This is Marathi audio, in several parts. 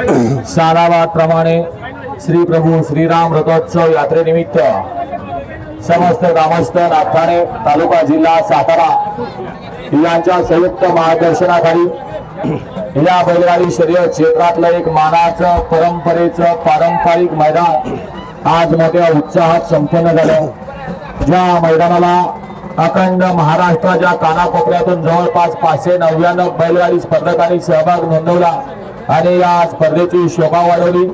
सालाबाद प्रमाणे श्री प्रभू श्रीराम रथोत्सव यात्रेनिमित्त समस्त ग्रामस्थ नागठाणे तालुका जिल्हा सातारा यांच्या संयुक्त मार्गदर्शनाखाली या बैलगाडी शर्यत क्षेत्रातलं एक मानाचं परंपरेचं पारंपरिक मैदान आज मोठ्या उत्साहात संपन्न झालं. ज्या मैदानाला अखंड महाराष्ट्राच्या कानाकोपऱ्यातून जवळपास पाचशे नव्याण्णव बैलगाडी स्पर्धकांनी सहभाग नोंदवला. आणि या स्पर्धेची शोभा वाढवली.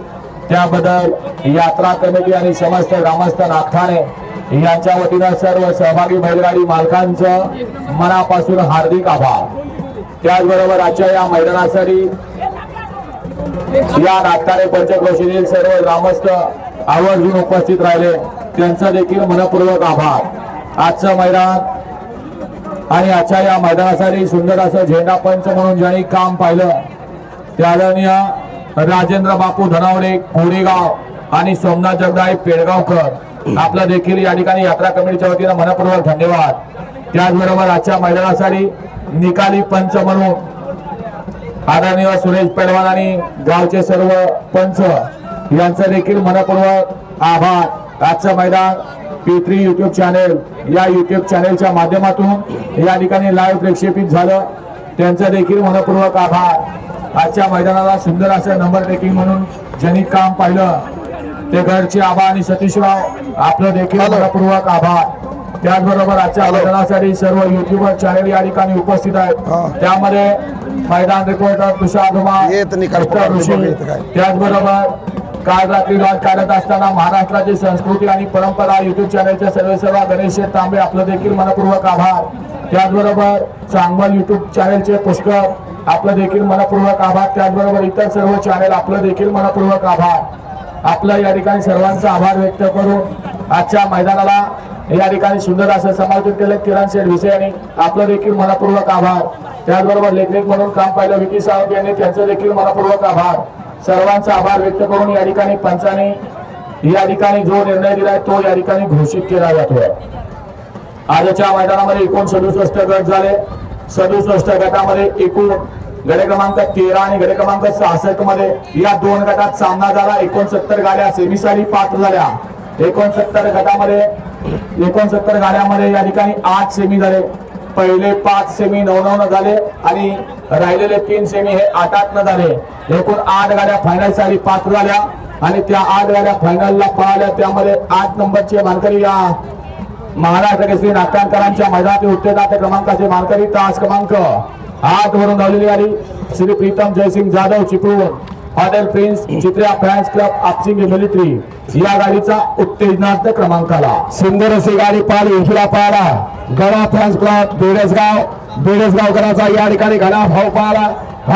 त्याबद्दल यात्रा कमिटी आणि समस्त ग्रामस्थ नागठाणे यांच्या वतीनं सर्व सहभागी बैलगाडी मालकांचं मनापासून हार्दिक आभार. त्याचबरोबर आजच्या या मैदानासाठी या नागठाणे पंचक्रोशीतील सर्व ग्रामस्थ आवर्जून उपस्थित राहिले. त्यांचा देखील मनपूर्वक आभार. आजचं मैदान आणि आजच्या या मैदानासाठी सुंदर असं झेंडा पंच म्हणून ज्यांनी काम पाहिलं ते आदरणीय राजेंद्र बापू धनावडे कोरेगाव आणि सोमनाथ जगदाळे पेडगावकर आपलं देखील या ठिकाणी यात्रा कमिटीच्या वतीनं मनपूर्वक धन्यवाद. त्याचबरोबर आजच्या मैदानासाठी निकाली पंच म्हणून आदरणीय सुरेश पैलवान आणि गावचे सर्व पंच यांचं देखील मनपूर्वक आभार. आजचं मैदान पी युट्यूब चॅनेल या युट्यूब चॅनेलच्या माध्यमातून या ठिकाणी लाईव्ह प्रक्षेपित झालं. त्यांचं देखील मनपूर्वक आभार. आजच्या मैदानाला सुंदर असं नंबर टेकिंग म्हणून ज्यांनी काम पाहिलं ते घरचे आभार आणि सतीशराव आपलं देखील मनपूर्वक आभार. त्याचबरोबर आजच्या मैदानासाठी सर्व युट्यूबर चॅनेल या ठिकाणी उपस्थित आहेत. त्यामध्ये मैदान रिपोर्टर तुषार काय. त्याचबरोबर काल रात्री लॉन्च करत असताना महाराष्ट्राची संस्कृती आणि परंपरा युट्यूब चॅनलच्या सर्व सर्व गणेश तांबे आपलं देखील मनपूर्वक आभार. त्याचबरोबर चांगल युट्यूब चॅनलचे पुष्कळ आपलं देखील मनपूर्वक आभार. त्याचबरोबर इतर सर्व चॅनल आपलं देखील मनपूर्वक आभार. आपलं या ठिकाणी सर्वांचा आभार व्यक्त करून आजच्या मैदानाला या ठिकाणी सुंदर असं समायोजित केलं. किरण शेठ विषयाने आपलं देखील मनपूर्वक आभार. त्याचबरोबर लेखनिक म्हणून काम पाहिलं विकी सावंत यांनी त्यांचं देखील मनपूर्वक आभार. सर्वांचा आभार व्यक्त करून या ठिकाणी पंचाने या ठिकाणी जो निर्णय दिलाय तो या ठिकाणी घोषित केला जातोय. आजच्या मैदानामध्ये एकूण सदुसष्ट गट झाले. सदुसष्ट गटामध्ये एकूण गडे क्रमांक तेरा आणि गडे क्रमांक सहासष्टमध्ये या दोन गटात सामना झाला. एकोणसत्तर गाड्या सेमीसाठी पात्र झाल्या. एकोणसत्तर गटामध्ये एकोणसत्तर गाड्यामध्ये या ठिकाणी आठ सेमी झाले. पहिले पाच सेमी नऊ नऊ झाले आणि राहिलेले तीन सेमी हे आठ आठ न झाले. एकूण आठ गाड्या फायनलसाठी पात्र झाल्या. आणि त्या आठ गाड्या फायनलला पळाल्या. त्यामध्ये आठ नंबरचे मानकरी या महाराष्ट्र केसरी नाट्यांकरांच्या मैदानातील उत्तेजात क्रमांकाचे मानकरी तास क्रमांक आठ वरून धावलेली आली Shri Pritam Jaysing Jadhav Chiplun. Hotel prince चित्र्या fans club आपसिंग मिलिटरी. या गाडीचा उत्तेजनार्थ क्रमांकाला. सुंदर अशी गाडी पाहिली उजला पाहिला गडा फॅन्स क्लब बेडसगाव बेडसगावकरांचा या ठिकाणी घडा भाव पाहिला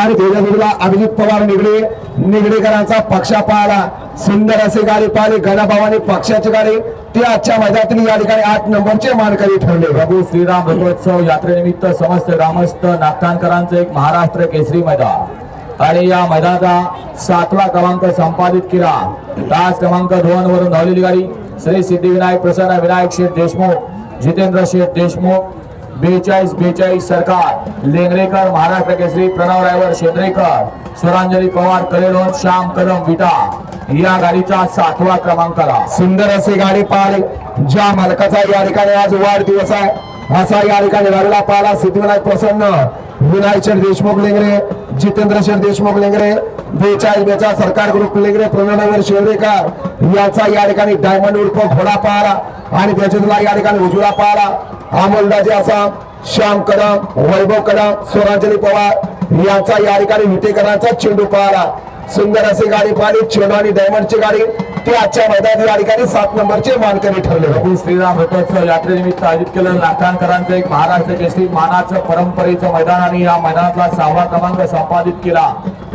आणि बेडसगावला अभिजित पवार निगडे निगडेकरांचा पक्षा पाहिला सुंदर अशी गाडी पाहिली गणाभावानी पक्षाची गाडी. ती आजच्या मैदानातील या ठिकाणी आठ नंबरचे मानकरी ठरले. प्रभू श्रीराम रथोत्सव यात्रेनिमित्त समस्त ग्रामस्थ नागठाणकरांचं एक महाराष्ट्र केसरी मैदान. आणि या मैदानाचा सातवा क्रमांक संपादित केला. तास क्रमांक दोन वरून धावलेली गाडी. श्री सिद्धिविनायक प्रसन्न विनायक शेठ देशमुख जितेंद्र शेठ देशमुख बेचाळीस बेचाळीस सरकार. लेंगरेकर महाराष्ट्र केसरी प्रणव रायवर शेंद्रेकर. स्वरांजली पवार कलेलोन श्याम कदम विटा. या गाडीचा सातवा क्रमांक आला. सुंदर अशी गाडी पाहिली ज्या मालकाचा या ठिकाणी आज वाढदिवस आहे असा या ठिकाणी झालेला पाहिला सिद्धिविनायक प्रसन्न. विनायचंद देशमुख लेंगरे जितेंद्र देशमुख लेंगरे बेचाळीस बेचाळ सरकार ग्रुप लेंगरे प्रणवनगर शेळवेकर याचा या ठिकाणी डायमंड उर्फ घोडा पाहिला आणि त्याच्या या ठिकाणी उजवला पाहिला अमोलदाजी असा श्याम कदम वैभव कदम स्वरांजली पवार यांचा या ठिकाणी विटेकरांचा चेंडू पाहिला सुंदर अशी गाडी पाहिली चेंडू आणि डायमंडची गाडी. ती आजच्या मैदानात या ठिकाणी सात नंबरचे मानकरी ठरले प्रभू श्रीराम रथोत्सव यात्रेनिमित्त आयोजित केलं लाखांकरांचं एक महाराष्ट्र केसरी मानाचं परंपरेचं मैदान आणि या मैदानातला सहावा क्रमांक संपादित केला.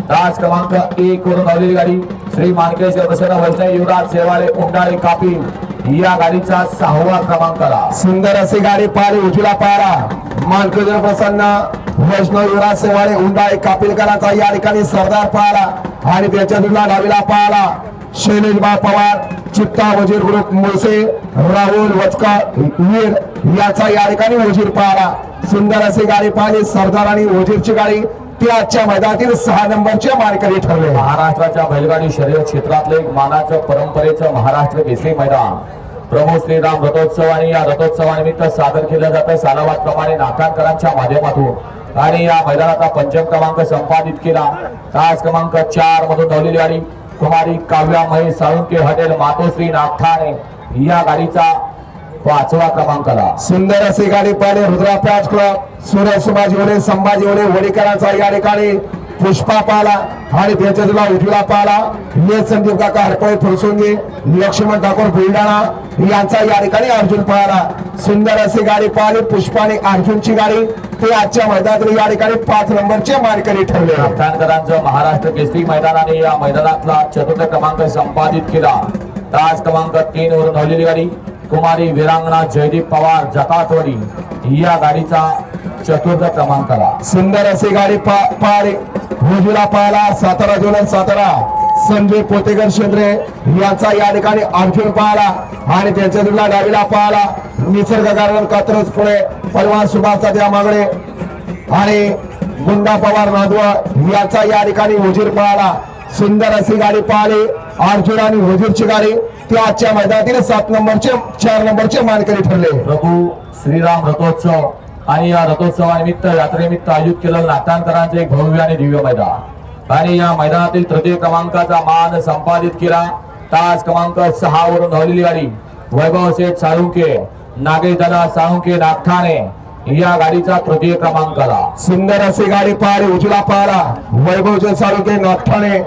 राज क्रमांक एक वरून धावलेली गाडी श्री मानकेश्वर प्रसन्न वैष्णव युवराज सेवाळे उंडाळे कापी. या गाडीचा सहावा क्रमांकाला सुंदर असे गाडी पाहिली उजवीला पारा. मानकरी प्रसन्न वैष्णव युवराज सेवाळे उंडाळे कापिलकरांचा या ठिकाणी सरदार पाहिला आणि त्याच्या दुला डावीला पाहिला शैलेश बा पवार चित्ता वजीर ग्रुप मुळसे राहुल वचकर वीर याचा या ठिकाणी वजीर पाहिला सुंदर अशी गाडी पाहिली सरदार आणि वजीरची गाडी ते आजच्या मैदानातील सहा नंबरचे मानकरी ठरले. महाराष्ट्राच्या बैलगाडी शरीर क्षेत्रातलं एक मानाचं परंपरेचं महाराष्ट्र केसरी मैदान. प्रभू श्रीराम रथोत्सव आणि या रथोत्सवानिमित्त सादर केलं जातं सालावाद प्रमाणे नाटककारांच्या माध्यमातून. आणि या मैदानाचा पंचम क्रमांक संपादित केला. तास क्रमांक चार मधून धावलेली गाडी कुमारी काव्या महेश साळुंके हॉटेल मातोश्री नागठाणे. या गाडीचा पाचवा क्रमांक आला सुंदर अशी गाडी पाहिली रुद्रा पॅच क्लब सूर्य सुभाजी होणे संभाजी होणे वडीकरांचा या ठिकाणी पुष्पा पाला आणि त्याच्या तुला उजवीला पाला. ने संदीप काका हरपळे फुरसुंगी लक्ष्मण ठाकूर बुलढाणा यांचा या ठिकाणी अर्जुन पाहिला सुंदर अशी गाडी पाहिली पुष्पा आणि अर्जुनची गाडी ते आजच्या मैदानात या ठिकाणी पाच नंबरचे मानकरी ठरले. नागठाणकरांचं महाराष्ट्र केसरी मैदानाने या मैदानातला चतुर्थ क्रमांक संपादित केला. तास क्रमांक तीन वरून धावलेली गाडी कुमारी वीरांगणा जयदीप पवार जकातवाडी या गाडीचा चतुर्थ क्रमांक आला. सुंदर अशी गाडी पा पार उजवीला पाहिला सातारा जोलन सातारा. संजय पोतेकर शेंद्रे यांचा या ठिकाणी अर्जुन पाहिला आणि त्यांच्या तुला डावीला पाहिला निसर्ग कारण कात्रज पुढे पलवान सुभाषचा त्या मागणे आणि गुंडा पवार नांदवा याचा या ठिकाणी वजीर पाहिला सुंदर अशी गाडी पाहिली. अर्जुन आणि वजीरची गाडी ती आजच्या मैदानातील सात नंबरचे चार नंबरचे मानकरी ठरले. प्रभू श्रीराम रथोत्सव आणि या रथोत्सवानिमित्त यात्रेनिमित्त आयोजित केलेलं नागठाणकरांचं एक भव्य आणि दिव्य मैदान. आणि या मैदानातील तृतीय क्रमांकाचा मान संपादित केला. तास क्रमांक सहा वरून धावलेली गाडी वैभव शेठ साळुंके नागेशदादा साळुंके नागठाणे या गाडीचा तृतीय क्रमांक आला. सुंदर अशी गाडी पाहिली उजला पाहिला. वैभवचे साळुके नागठाणे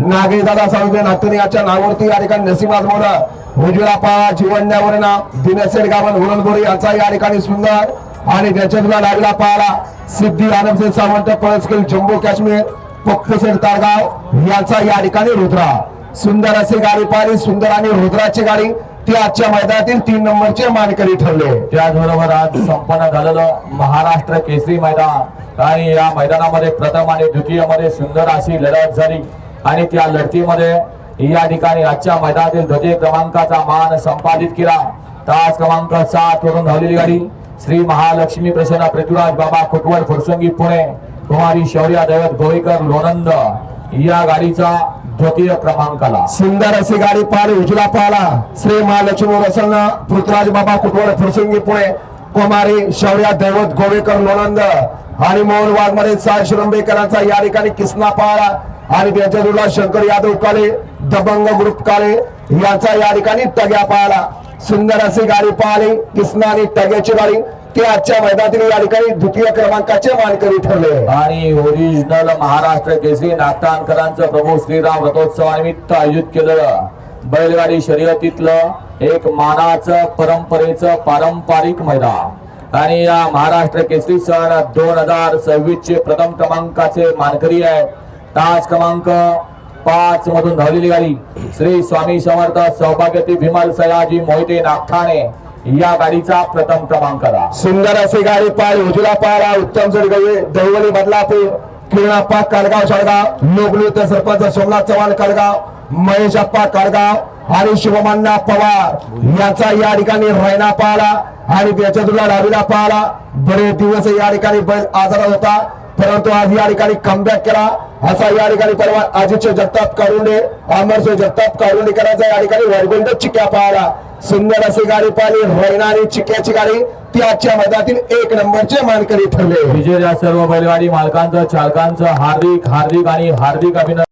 नागे दादा साळुके नागठाणे याच्या नावावरती या ठिकाणी नसीम आजमोला उजव्या पाळा जीवन्यावर ना दिनसेड गावन उरणबोरी यांचा या ठिकाणी सुंदर आणि त्याच्या तुला लागला पाळा सिद्धी आनंदसेठ सावंत पळसकेल जम्मू काश्मीर पप्पूसेठ तारगाव यांचा या ठिकाणी रुद्रा. सुंदर अशी गाडी पाहिली सुंदर आणि रुद्राची गाडी ती आजच्या मैदानातील तीन नंबरचे मानकरी ठरले. त्याचबरोबर आज संपन्न झालेलं महाराष्ट्र केसरी मैदान. आणि या मैदानामध्ये प्रथम आणि द्वितीयमध्ये सुंदर अशी लढत झाली. आणि त्या लढतीमध्ये या ठिकाणी आजच्या मैदानातील ध्वजे क्रमांकाचा मान संपादित केला. तास क्रमांक सात वरून धावलेली गाडी श्री महालक्ष्मी प्रसन्न पृथ्वीराज बाबा कुटवड फुरसंगी पुणे कुमारी शौर्या दैवत गोळीकर लोणंद या गाडीचा द्वितीय क्रमांक आला सुंदर अशी गाडी पार उजला पाला. श्री महालक्ष्मी प्रसन्न पृथ्वीराज बाबा कुटवड फुरसंगी पुणे कुमारी शौर्या दैवत गोवेकर लोणंद. आणि मोहन वाघमारे साय शिरंबेकरांचा या ठिकाणी किसना पाहिला आणि त्यांच्या जोडला शंकर यादव काळे दबंग ग्रुप काळे यांचा या ठिकाणी टग्या पाहिला सुंदर अशी गाडी पाहिली किसना आणि टग्याची गाडी. ते आजच्या मैदानातील या ठिकाणी द्वितीय क्रमांकाचे मानकरी ठरले. आणि ओरिजिनल महाराष्ट्र केसरी नागठाणकरांचं प्रभू श्रीराम रथोत्सवानिमित्त आयोजित केलेलं बैलगाडी शर्यतीतलं एक मानाचं परंपरेचं पारंपरिक मैदान. आणि या महाराष्ट्र केसरी सण दोन हजार सव्वीस चे प्रथम क्रमांकाचे मानकरी आहे तास क्रमांक पाच मधून धावलेली गाडी. श्री स्वामी समर्थ सौभाग्यती भीमल सयाजी मोहिते नागठाणे या गाडीचा प्रथम क्रमांक सुंदर अशी गाडी पाय उजला पारा उत्तम जडगवे दैवली बदलापूर किरणाप्पा कडगाव शाळगाव लोकनृत्य सरपंच सोमनाथ चव्हाण कडगाव महेश अप्पा कडगाव आणि शिवमान्ना पवार याचा या ठिकाणी रैना पाहिला आणि त्याच्या तुला डावीला पाहिला बरेच दिवस या ठिकाणी बैल आजारात होता. परंतु आज या ठिकाणी कमबॅक केला. असा या ठिकाणी परवा आजीचे जगताप कारुंडे अमरचे जगताप करायचा या ठिकाणी वरगुंड चिक्या पाहिला सुंदर अशी गाडी पाहिली रैना आणि चिक्याची गाडी. ती आजच्या मैदानातील एक नंबरचे मानकरी ठरले. विजय सर्व बैलगाडी मालकांचं चालकांचं हार्दिक हार्दिक आणि हार्दिक अभिनंदन.